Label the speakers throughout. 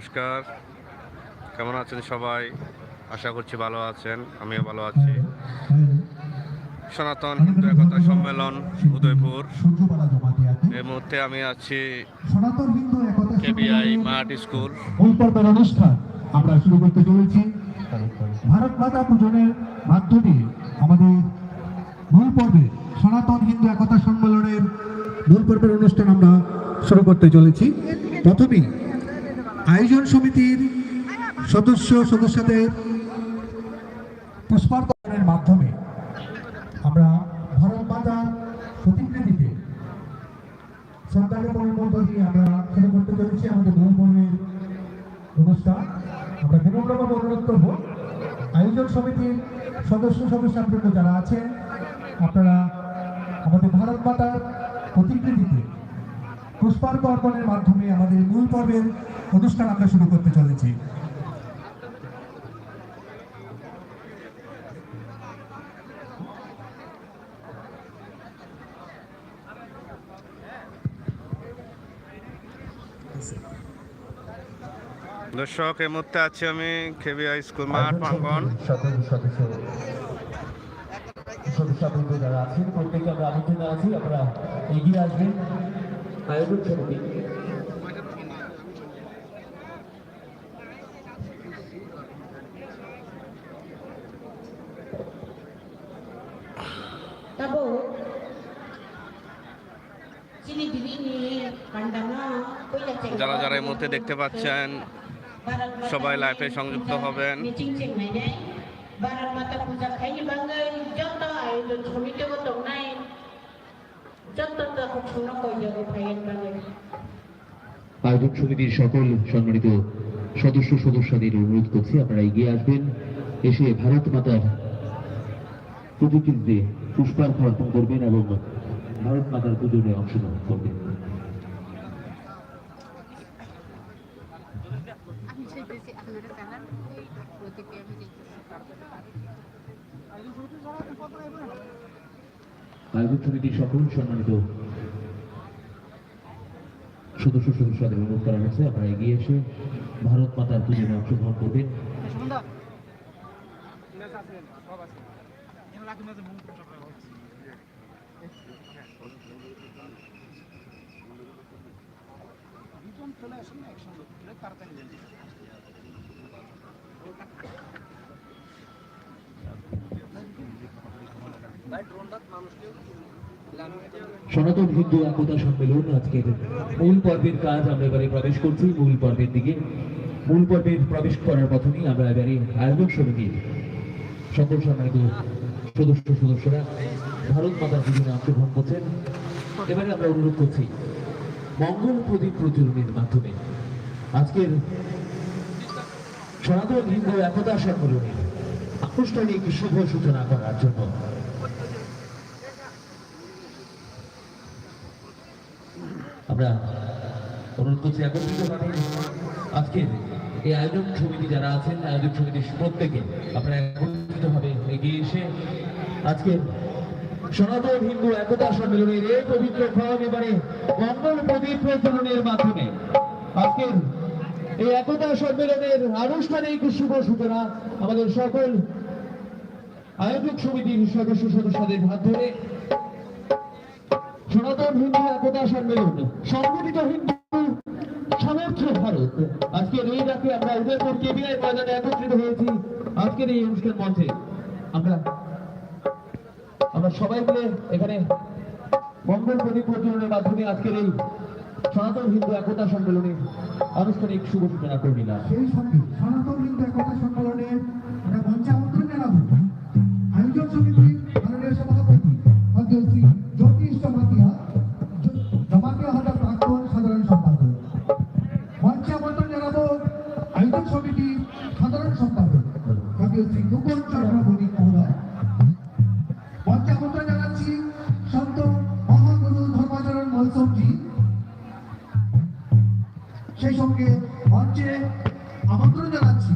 Speaker 1: নমস্কার। কেমন আছেন সবাই? আশা করছি ভালো আছেন, আমিও ভালো আছি। সনাতন হিন্দু একতা সম্মেলন উদয়পুর। এই মুহূর্তে আমি আছি কেবিআই মাঠ স্কুল।
Speaker 2: অনুষ্ঠান আমরা শুরু করতে চলেছি। ভারত মাতা পূজনের মাধ্যমে আমাদের মূল পর্বে সনাতন হিন্দু একতা সম্মেলনের মূল পর্বের অনুষ্ঠান আমরা শুরু করতে চলেছি। প্রথমেই সদস্য সদস্যদের পুষ্পার্পণের মাধ্যমে আমরা ভারত মাতার প্রতিকৃতিতে জ্ঞাপনের মধ্য দিয়ে আমরা শুরু করতে চলেছি, আমাদের মূল পর্বের অনুষ্ঠান। আমরা বিনম্রভাবে অনুরোধ করব আয়োজন সমিতির সদস্য সদস্যবৃন্দ যারা আছেন, আপনারা আমাদের ভারত মাতার প্রতিকৃতিতে পুষ্পার্ঘ অর্পণের মাধ্যমে আমাদের মূল পর্বের অনুষ্ঠান আমরা শুরু করতে চলেছি।
Speaker 1: দর্শক এই মুহূর্তে আছি আমি কেবিআই স্কুল মাঠ প্রাঙ্গন
Speaker 3: সদস্যবৃন্দ যারা আছেন প্রত্যেকে আমরা আমন্ত্রণ আপনারা এগিয়ে আসবেন। সমিতি.
Speaker 1: যারা যারা এই মুহূর্তে দেখতে পাচ্ছেন সবাই লাইভে সংযুক্ত হবেন।
Speaker 4: আয়োজন
Speaker 3: আয়োজক সমিতির সকল সম্মানিত সদস্য সদস্যদের অনুরোধ করছি, আপনারা এগিয়ে আসবেন এসে ভারত মাতার প্রতিকৃতিতে পুষ্পার্ঘ অর্পণ করবেন এবং ভারত মাতার পুজোতে অংশগ্রহণ করবেন আয়োজক সকল সম্মানিত সদস্য সদস্যদের অনুরোধ করা হয়েছে আপনারা এগিয়ে এসে ভারত মাতার পুজোতে অংশগ্রহণ করবেন। সনাতন হিন্দু একতা সম্মেলন আজকের মূল পর্বের কাজ আমরা এবারে প্রবেশ করছি, মূল পর্বের দিকে। মূল পর্বের প্রবেশ করার প্রথমেই আমরা এবারে আয়োজক সমিতির সকল সম্মানিত সদস্য, সদস্যরা, ভারত মাতার পুজোতে অংশগ্রহণ করছেন। এবারে আমরা অনুরোধ করছি, মঙ্গল প্রদীপ প্রচলনের মাধ্যমে আজকের সনাতন হিন্দু একতা সম্মেলনের আনুষ্ঠানিক শুভ সূচনা করার জন্য আমরা অনুরোধ করছি একত্রিতভাবে আজকের এই আয়োজক সমিতি যারা আছেন, আয়োজক সমিতির প্রত্যেকে আপনারা একত্রিতভাবে এগিয়ে এসে সনাতন হিন্দু একতা সম্মেলনের এই পবিত্র এবারে মঙ্গল প্রদীপ প্রচলনের মাধ্যমে আজকের এই একতা সম্মেলনের আনুষ্ঠানিক শুভ সূচনা আমাদের সকল আয়োজক সমিতির সদস্য সদস্যদের হাত ধরে সনাতন হিন্দু একতা সম্মেলন সংগঠিত হিন্দু সামর্থ্য ভারত। আজকের এই ডাকে আমরা উদয়পুর কেবিআই ময়দানে একত্রিত হয়েছি। আজকের এই অনুষ্ঠান মঞ্চে আমরা আমরা সবাই মিলে এখানে মঙ্গল প্রদীপ প্রজ্বলনের মাধ্যমে আজকের এই সনাতন হিন্দু একতা সম্মেলনের আনুষ্ঠানিক শুভ সূচনা করে নিলাম
Speaker 2: সেই সঙ্গে সেই সঙ্গে মঞ্চে আমন্ত্রণ জানাচ্ছি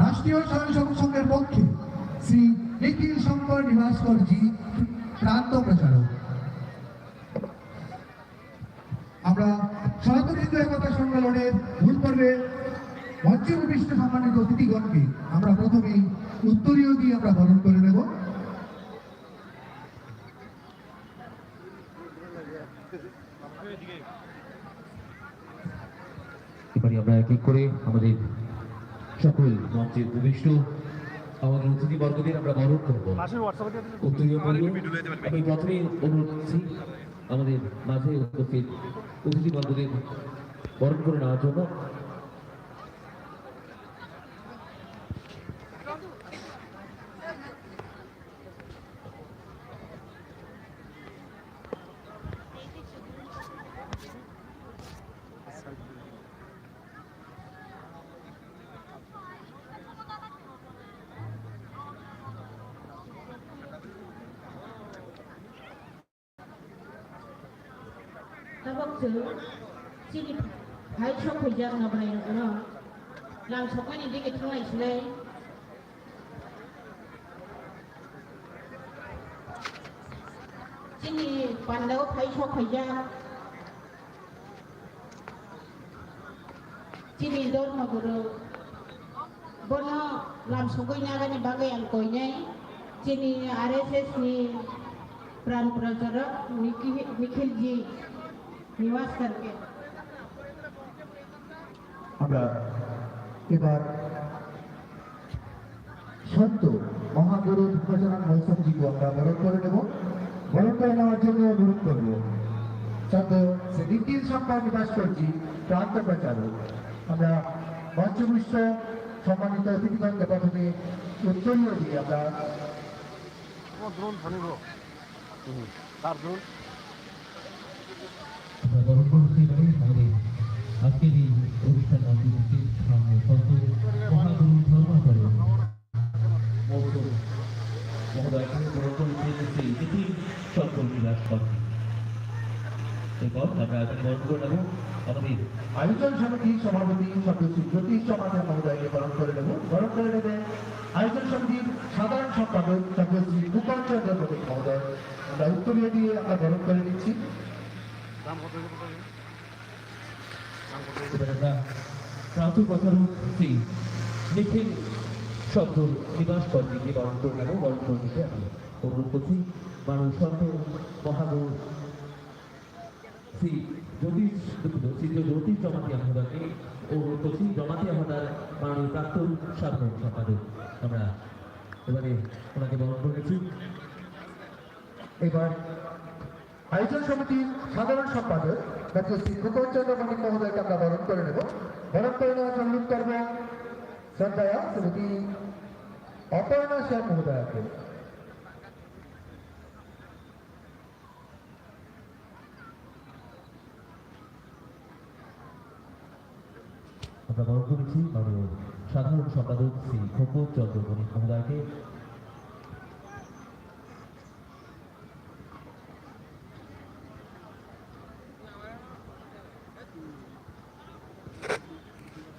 Speaker 2: রাষ্ট্রীয় স্বয়ংসেবক সংঘের পক্ষে শ্রী নিখিল শঙ্কর নিবাসকরজি, প্রান্ত প্রচারক। আমরা সনাতন একতা সম্মেলনের মূল পর্বে মঞ্চে উপবিষ্ট সম্মানিত অতিথিগণকে আমরা প্রথমেই উত্তরীয় দিয়ে আমরা বরণ করে নেব।
Speaker 3: এক করে আমাদের সকল মঞ্চে উপবিষ্ট আমাদের অতিথিবর্গদের আমরা বরণ করব। আমি প্রথমে অনুরোধ করছি আমাদের মাঝে উপস্থিত অতিথিবর্গদের বরণ করে নেওয়ার জন্য।
Speaker 4: 더벅스 시기 바이 초코 이장 나브라이는 거는 랑 속간이 되게 통화 있으네 진이 반다고 바이 초코 이장 진이 돈 먹으러 번호 람 속고 나가니 바가야 안 거이네 যিনি আর এস এস প্রাণ প্রচারক নিখিলজি निवास करके
Speaker 2: আমরা এবার সত্য মহাগুরু ধর্মচরণ মৌসুমজিকে আমরা বরণ করে নেব বরণ করে নেওয়ার জন্য অনুরোধ করব সত্য শ্রী নিখিল শঙ্কর নিবাস করছি প্রান্ত প্রচারক আমরা মঞ্চপুষ্ট সম্মানিত অতিথিগণকে প্রথমে উত্তরীয় দিয়ে আমরা
Speaker 3: আমরা বরণ
Speaker 2: আয়োজন সমিতির সভাপতি সদস্য জ্যোতিষ সমাজ মহোদয়কে বরণ করে নেব বরণ করে নেবে আয়োজন সমিতির সাধারণ সম্পাদক সদস্যী প্রতীক মহোদয়। আমরা উত্তরীয় দিয়ে আমরা বরণ করে নিচ্ছি।
Speaker 3: প্রান্ত প্রচারক শ্রী নিখিল শব্দ নিবাস কর্মীকে বরণ করে নেব বরণ করে নিতে আমি অনুরোধ মানব সন্ত মহাগুরু শ্রী জ্যোতিষ শ্রী জ্যোতিষ জমাতি আহমদাকে অনুরোধ করছি। জমাতি আহমদার মাননীয় প্রাক্তন সাধারণ সম্পাদক। আমরা এবারে ওনাকে বরণ করেছি
Speaker 2: এবার আয়োজন সমিতির সাধারণ সম্পাদক ডক্টর শ্রী ভূপন চন্দ্র মণিক মহোদয়কে আমরা বরণ করে নেব। বরণ করে নেওয়ার জন্য করব শ্রদ্ধায়া শ্রীমতী অপর্ণা শ্যাম মহোদয়কে।
Speaker 3: আমরা বরণ করেছি মাননীয় সাধারণ সম্পাদক শ্রী খোকন চন্দ্র বণিক মহোদয়কে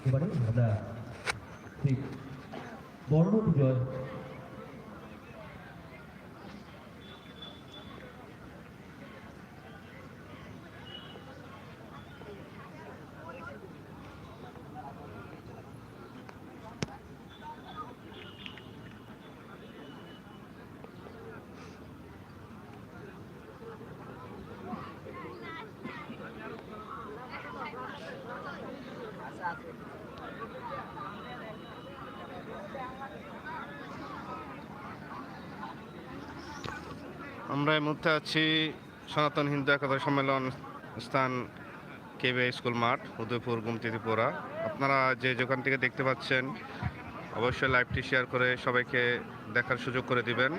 Speaker 3: এবারে আমরা ঠিক বর্ণ বিজয়
Speaker 1: আমরা এই মুহূর্তে আছি সনাতন হিন্দু একতা সম্মেলন স্থান কেবে স্কুল মাঠ, উদয়পুর গুমতি ত্রিপুরা আপনারা যে যেখান থেকে দেখতে পাচ্ছেন, অবশ্যই লাইভটি শেয়ার করে সবাইকে দেখার সুযোগ করে দিবেন।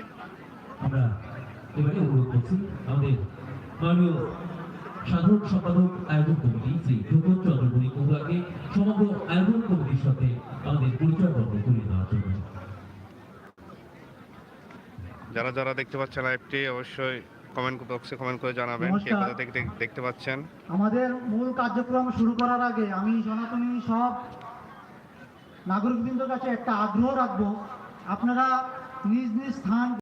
Speaker 3: সাধারণ সম্পাদক আয়োজন কমিটি, শ্রী ধ্রুবন চন্দ্র বণিক সমগ্র আয়োজন কমিটির সাথে
Speaker 1: যারা যারা দেখতে পাচ্ছেন লাইভটি অবশ্যই কমেন্ট বক্সে কমেন্ট করে জানাবেন কে। কোথা থেকে দেখতে পাচ্ছেন
Speaker 5: আমাদের মূল কার্যক্রম শুরু করার আগে আমি সনাতনী সব নাগরিকবৃন্দের কাছে একটা আগ্রহ রাখব আপনারা
Speaker 4: নিজ নিজ স্থান